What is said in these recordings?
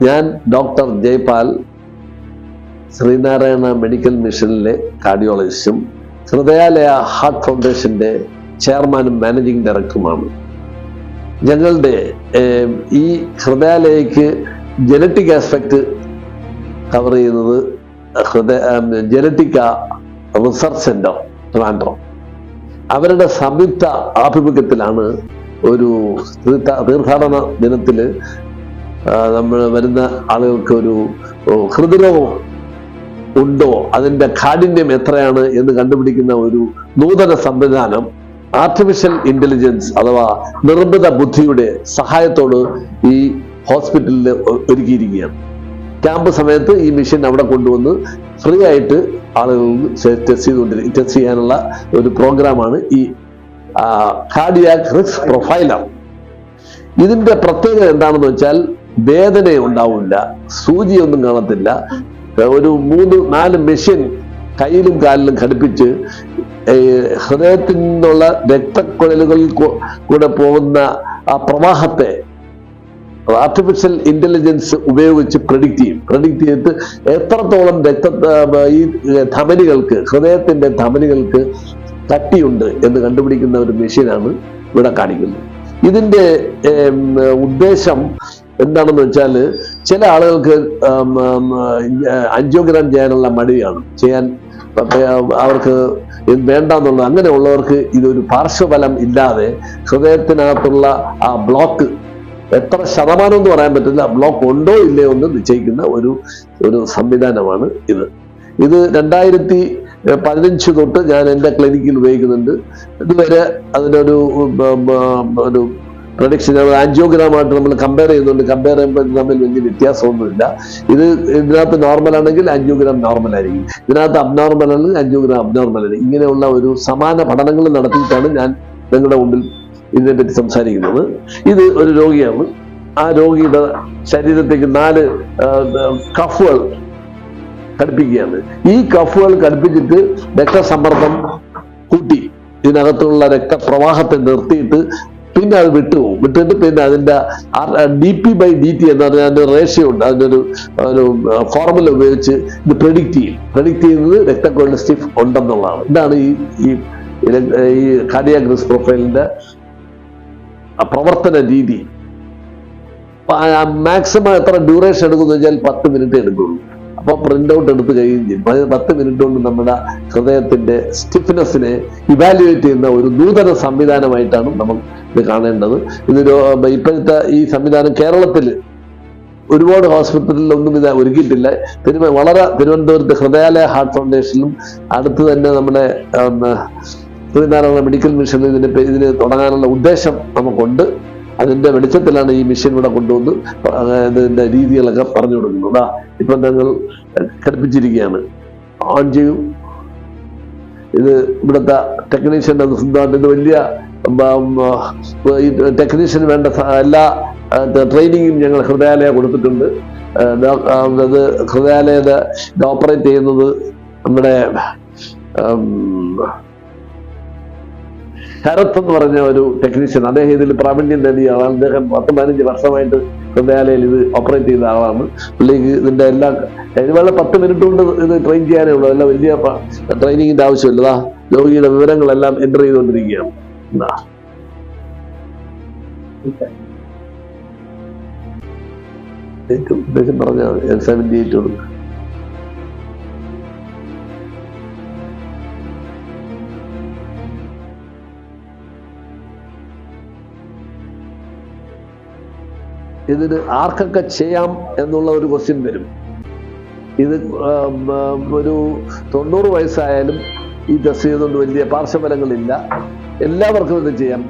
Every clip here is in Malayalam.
ഞാൻ ഡോക്ടർ ജയ്പാൽ ശ്രീനാരായണ മെഡിക്കൽ മിഷനിലെ കാർഡിയോളജിസ്റ്റും ഹൃദയാലയ ഹാർട്ട് ഫൗണ്ടേഷന്റെ ചെയർമാനും മാനേജിംഗ് ഡയറക്ടറുമാണ്. ഞങ്ങളുടെ ഈ ഹൃദയാലയക്ക് ജനറ്റിക് ആസ്പെക്ട് കവർ ചെയ്യുന്നത് ഹൃദയ ജനറ്റിക്ക റിസർച്ച് സെന്റർ ട്രാൻഡ്രോ അവരുടെ സംയുക്ത ആഭിമുഖ്യത്തിലാണ് ഒരു തീർത്ഥ- തീർത്ഥാടന ദിനത്തിൽ നമ്മൾ വരുന്ന ആളുകൾക്ക് ഒരു ഹൃദ്രോഗം ഉണ്ടോ? അതിന്റെ കാഠിന്യം എത്രയാണ് എന്ന് കണ്ടുപിടിക്കുന്ന ഒരു നൂതന സംവിധാനം ആർട്ടിഫിഷ്യൽ ഇന്റലിജൻസ് അഥവാ നിർമ്മിത ബുദ്ധിയുടെ സഹായത്തോട് ഈ ഹോസ്പിറ്റലിൽ ഒരുക്കിയിരിക്കുകയാണ്. ക്യാമ്പ് സമയത്ത് ഈ മെഷീൻ അവിടെ കൊണ്ടുവന്ന് ഫ്രീ ആയിട്ട് ആളുകൾക്ക് ടെസ്റ്റ് ചെയ്തുകൊണ്ടിരിക്കും ടെസ്റ്റ് ചെയ്യാനുള്ള ഒരു പ്രോഗ്രാമാണ് ഈ കാർഡിയാക് റിസ്ക് പ്രൊഫൈലർ ഇതിന്റെ പ്രത്യേകത എന്താണെന്ന് വെച്ചാൽ വേദന ഉണ്ടാവില്ല സൂചിയൊന്നും കാണത്തില്ല. ഒരു മൂന്ന് നാല് മെഷീൻ കയ്യിലും കാലിലും ഘടിപ്പിച്ച് ഹൃദയത്തിൽ നിന്നുള്ള രക്തക്കുഴലുകളിൽ കൂടെ പോകുന്ന ആ പ്രവാഹത്തെ ആർട്ടിഫിഷ്യൽ ഇന്റലിജൻസ് ഉപയോഗിച്ച് പ്രഡിക്റ്റ് ചെയ്യും. പ്രഡിക്റ്റ് ചെയ്തിട്ട് എത്രത്തോളം രക്ത ഈ ധമനികൾക്ക് ഹൃദയത്തിന്റെ ധമനികൾക്ക് കട്ടിയുണ്ട് എന്ന് കണ്ടുപിടിക്കുന്ന ഒരു മെഷീനാണ് ഇവിടെ കാണിക്കുന്നത്. ഇതിന്റെ ഉദ്ദേശം എന്താണെന്ന് വെച്ചാൽ ചില ആളുകൾക്ക് അഞ്ചോഗ്രാം ചെയ്യാനുള്ള മടിയാണ് ചെയ്യാൻ അവർക്ക് ഇത് വേണ്ടെന്നുള്ളത്. അങ്ങനെയുള്ളവർക്ക് ഇതൊരു പാർശ്വഫലം ഇല്ലാതെ ഹൃദയത്തിനകത്തുള്ള ആ ബ്ലോക്ക് എത്ര ശതമാനം എന്ന് പറയാൻ പറ്റില്ല. ബ്ലോക്ക് ഉണ്ടോ ഇല്ലയോ എന്ന് നിശ്ചയിക്കുന്ന ഒരു ഒരു സംവിധാനമാണ് ഇത്. ഇത് രണ്ടായിരത്തി പതിനഞ്ച് തൊട്ട് ഞാൻ എന്റെ ക്ലിനിക്കിൽ ഉപയോഗിക്കുന്നുണ്ട്. ഇതുവരെ അതിനൊരു ഒരു പ്രൊഡിക്ഷൻ ആൻജിയോഗ്രാമായിട്ട് നമ്മൾ കമ്പയർ ചെയ്യുന്നുണ്ട്. കമ്പയർ ചെയ്യുമ്പോൾ തമ്മിൽ വലിയ വ്യത്യാസമൊന്നുമില്ല. ഇത് ഇതിനകത്ത് നോർമൽ ആണെങ്കിൽ ആൻജിയോഗ്രാം നോർമൽ ആയിരിക്കും. ഇതിനകത്ത് അബ്നോർമൽ ആണെങ്കിൽ ആൻജിയോഗ്രാം അബ്നോർമൽ ആയിരിക്കും. ഇങ്ങനെയുള്ള ഒരു സമാന പഠനങ്ങൾ നടത്തിയിട്ടാണ് ഞാൻ നിങ്ങളുടെ മുമ്പിൽ ഇതിനെപ്പറ്റി സംസാരിക്കുന്നത്. ഇത് ഒരു രോഗിയാണ്. ആ രോഗിയുടെ ശരീരത്തേക്ക് നാല് കഫുകൾ ഘടിപ്പിക്കുകയാണ്. ഈ കഫുകൾ ഘടിപ്പിച്ചിട്ട് രക്തസമ്മർദ്ദം കൂട്ടി. ഇതിനകത്തുള്ള രക്തപ്രവാഹത്തെ നിർത്തിയിട്ട് പിന്നെ അത് വിട്ടുപോകും വിട്ടിട്ട് പിന്നെ അതിന്റെ D P by D T എന്ന് പറഞ്ഞാൽ അതിന്റെ റേഷ്യോ ഉണ്ട്. അതിന്റെ ഒരു ഫോർമുല ഉപയോഗിച്ച് ഇത് പ്രഡിക്റ്റ് ചെയ്യും. പ്രഡിക്റ്റ് ചെയ്യുന്നത് രക്തക്കുഴൽ സ്റ്റിഫ് ഉണ്ടെന്നുള്ളതാണ്. ഇതാണ് ഈ ഈ ഈ കാർഡിയാക് റിസ്ക് പ്രൊഫൈലിന്റെ പ്രവർത്തന രീതി. മാക്സിമം എത്ര ഡ്യൂറേഷൻ എടുക്കുന്നു വെച്ചാൽ പത്ത് മിനിറ്റ് എടുക്കുള്ളൂ. അപ്പൊ പ്രിന്റ് ഔട്ട് എടുത്ത് ചെയ്യും പത്ത് മിനിറ്റ് കൊണ്ട് നമ്മുടെ ഹൃദയത്തിന്റെ സ്റ്റിഫ്നെസ്സിനെ ഇവാലുവേറ്റ് ചെയ്യുന്ന ഒരു നൂതന സംവിധാനമായിട്ടാണ് നമ്മൾ ഇത് കാണേണ്ടത്. ഇത് ഇപ്പോഴത്തെ ഈ സംവിധാനം കേരളത്തിൽ ഒരുപാട് ഹോസ്പിറ്റലിലൊന്നും ഇത് ഒരുക്കിയിട്ടില്ല. തിരുവ വളരെ തിരുവനന്തപുരത്ത് ഹൃദയാലയ ഹാർട്ട് ഫൗണ്ടേഷനിലും അടുത്ത് തന്നെ നമ്മുടെ ശ്രീനാരായണ മെഡിക്കൽ മിഷനിൽ ഇതിന് ഇതിന് തുടങ്ങാനുള്ള ഉദ്ദേശം നമുക്കുണ്ട്. അതിന്റെ വെളിച്ചത്തിലാണ് ഈ മിഷൻ ഇവിടെ കൊണ്ടുവന്ന് അതായത് ഇതിന്റെ രീതികളൊക്കെ പറഞ്ഞു കൊടുക്കുന്നത്. ഇപ്പൊ ഞങ്ങൾ ഘടിപ്പിച്ചിരിക്കുകയാണ്. ഓൺ ചെയ്യും ഇത് ഇവിടുത്തെ ടെക്നീഷ്യന്റെ സിദ്ധാന്തം ഇത് വലിയ ടെക്നീഷ്യന് വേണ്ട എല്ലാ ട്രെയിനിങ്ങും ഞങ്ങൾ ഹൃദയാലയ കൊടുത്തിട്ടുണ്ട്. അത് ഹൃദയാലയത് ഓപ്പറേറ്റ് ചെയ്യുന്നത് നമ്മുടെ ശരത് എന്ന് പറഞ്ഞ ഒരു ടെക്നീഷ്യൻ അദ്ദേഹം ഇതിൽ പ്രാവീണ്യം നേടിയ ആളാണ്. അദ്ദേഹം പത്ത് പതിനഞ്ച് വർഷമായിട്ട് ഹൃദയാലയിൽ ഇത് ഓപ്പറേറ്റ് ചെയ്ത ആളാണ്. പുള്ളിക്ക് ഇതിന്റെ എല്ലാ ഇതുപോലെ പത്ത് മിനിറ്റ് കൊണ്ട് ഇത് ട്രെയിൻ ചെയ്യാനേ ഉള്ളൂ. അല്ല വലിയ ട്രെയിനിങ്ങിന്റെ ആവശ്യമില്ലതാ രോഗിയുടെ വിവരങ്ങളെല്ലാം എന്റർ ചെയ്തുകൊണ്ടിരിക്കുകയാണ്. എന്നാ ഉദ്ദേശം സെവന്റി എയ്റ്റ് കൊടുക്കും ഇതിന് ആർക്കൊക്കെ ചെയ്യാം എന്നുള്ള ഒരു ക്വസ്റ്റ്യൻ വരും. ഇത് ഒരു തൊണ്ണൂറ് വയസ്സായാലും ഈ ടെസ്റ്റ് ചെയ്തുകൊണ്ട് വലിയ പാർശ്വഫലങ്ങളില്ല. എല്ലാവർക്കും ഇത് ചെയ്യാം.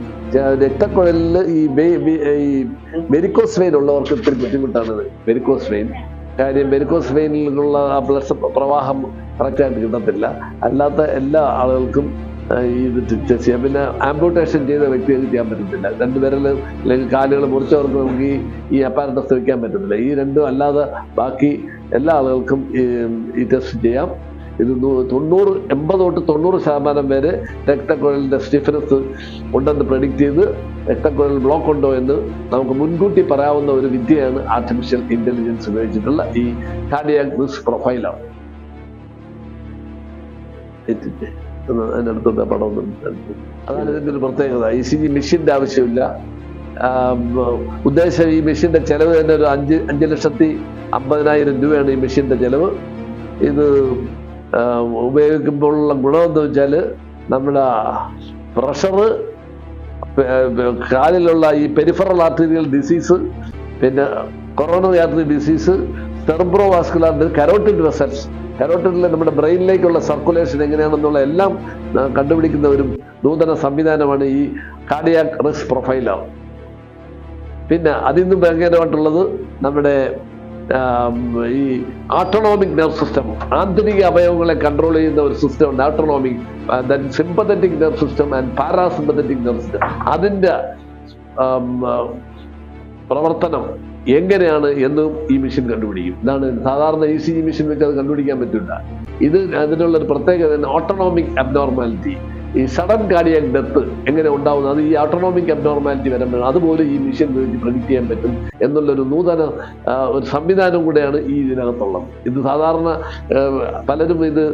രക്തക്കുഴലിൽ ഈ ഈ വെയിൻ ഉള്ളവർക്ക് ഇത്തിരി ബുദ്ധിമുട്ടാണിത് മെരിക്കോസ് വെയിൻ കാര്യം മെരിക്കോസ് വെയിനിലുള്ള ബ്ലഡ് പ്രവാഹം കറക്റ്റായിട്ട് കിട്ടത്തില്ല. അല്ലാത്ത എല്ലാ ആളുകൾക്കും ഇത് ചെയ്യാം. പിന്നെ ആംബുട്ടേഷൻ ചെയ്ത വ്യക്തികൾക്ക് ചെയ്യാൻ പറ്റത്തില്ല. രണ്ട് വിരൽ അല്ലെങ്കിൽ കാലുകൾ മുറിച്ചവർക്ക് നമുക്ക് ഈ ഈ അപ്പാരറ്റസ് വയ്ക്കാൻ പറ്റത്തില്ല. ഈ രണ്ടും അല്ലാതെ ബാക്കി എല്ലാ ആളുകൾക്കും ഈ ടെസ്റ്റ് ചെയ്യാം. ഇത് തൊണ്ണൂറ് എൺപത് തൊട്ട് തൊണ്ണൂറ് ശതമാനം പേര് രക്തക്കുഴലിന്റെ സ്റ്റിഫനസ് ഉണ്ടെന്ന് പ്രഡിക്റ്റ് ചെയ്ത് രക്തക്കുഴൽ ബ്ലോക്ക് ഉണ്ടോ എന്ന് നമുക്ക് മുൻകൂട്ടി പറയാവുന്ന ഒരു വിദ്യയാണ് ആർട്ടിഫിഷ്യൽ ഇന്റലിജൻസ് ഉപയോഗിച്ചിട്ടുള്ള ഈ കാർഡിയാക് റിസ്ക് പ്രൊഫൈലാണ് അതിന്റെ അടുത്തുള്ള പടം അതാണ് ഇതിന്റെ ഒരു പ്രത്യേകത. ഈ സി ജി മെഷീന്റെ ആവശ്യമില്ല. ഉദ്ദേശം ഈ മെഷീന്റെ ചെലവ് തന്നെ ഒരു അഞ്ച് അഞ്ച് ലക്ഷത്തി അമ്പതിനായിരം രൂപയാണ് ഈ മെഷീന്റെ ചെലവ്. ഇത് ഉപയോഗിക്കുമ്പോൾ ഉപയോഗിക്കുമ്പോഴുള്ള ഗുണമെന്ന് വെച്ചാൽ നമ്മുടെ പ്രഷറ് കാലിലുള്ള ഈ പെരിഫറൽ ആർട്ടീരിയൽ ഡിസീസ് പിന്നെ coronary artery disease cerebro vascular carotid vessels കരോട്ടിഡിലെ നമ്മുടെ ബ്രെയിനിലേക്കുള്ള സർക്കുലേഷൻ എങ്ങനെയാണെന്നുള്ള എല്ലാം കണ്ടുപിടിക്കുന്ന ഒരു നൂതന സംവിധാനമാണ് ഈ കാർഡിയാക് റിസ്ക് പ്രൊഫൈലർ. പിന്നെ അതിൽ നിന്നും ഭയങ്കരമായിട്ടുള്ളത് നമ്മുടെ ഈ ആട്ടോണോമിക് നെർവ് സിസ്റ്റം ആന്തരിക അവയവങ്ങളെ കൺട്രോൾ ചെയ്യുന്ന ഒരു സിസ്റ്റം ഉണ്ട് autonomic sympathetic nerve system and parasympathetic nerve system അതിന്റെ പ്രവർത്തനം എങ്ങനെയാണ് എന്നും ഈ മെഷീൻ കണ്ടുപിടിക്കും. ഇതാണ് സാധാരണ ഇ സി ജി മെഷീൻ വെച്ച് അത് കണ്ടുപിടിക്കാൻ പറ്റില്ല. ഇത് അതിനുള്ള ഒരു പ്രത്യേകത ഓട്ടോണോമിക് അബ്നോർമാലിറ്റി ഈ സഡൻ കാർഡിയാക് ഡെത്ത് എങ്ങനെ ഉണ്ടാവുന്നത് അത് ഈ ഓട്ടോണോമിക് അബ്നോർമാലിറ്റി വരുമ്പോഴാണ് അതുപോലെ ഈ മെഷീൻ ഉപയോഗിച്ച് പ്രഡിക്റ്റ് ചെയ്യാൻ പറ്റും എന്നുള്ളൊരു നൂതന ഒരു സംവിധാനം കൂടെയാണ് ഈ ഇതിനകത്തുള്ളത്. ഇത് സാധാരണ പലരും ഇത്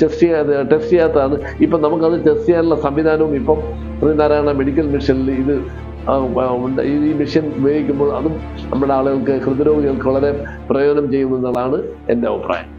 ടെസ്റ്റ് ചെയ്യാതെ ടെസ്റ്റ് ചെയ്യാത്തതാണ്. ഇപ്പം നമുക്കത് ടെസ്റ്റ് ചെയ്യാനുള്ള സംവിധാനവും ഇപ്പം ശ്രീനാരായണ മെഡിക്കൽ മിഷനിൽ ഇത്. ഈ മെഷീൻ ഉപയോഗിക്കുമ്പോൾ അതും നമ്മുടെ ആളുകൾക്ക് ഹൃദ്രോഗികൾക്ക് വളരെ പ്രയോജനം ചെയ്യുമെന്നുള്ളതാണ് എന്റെ അഭിപ്രായം.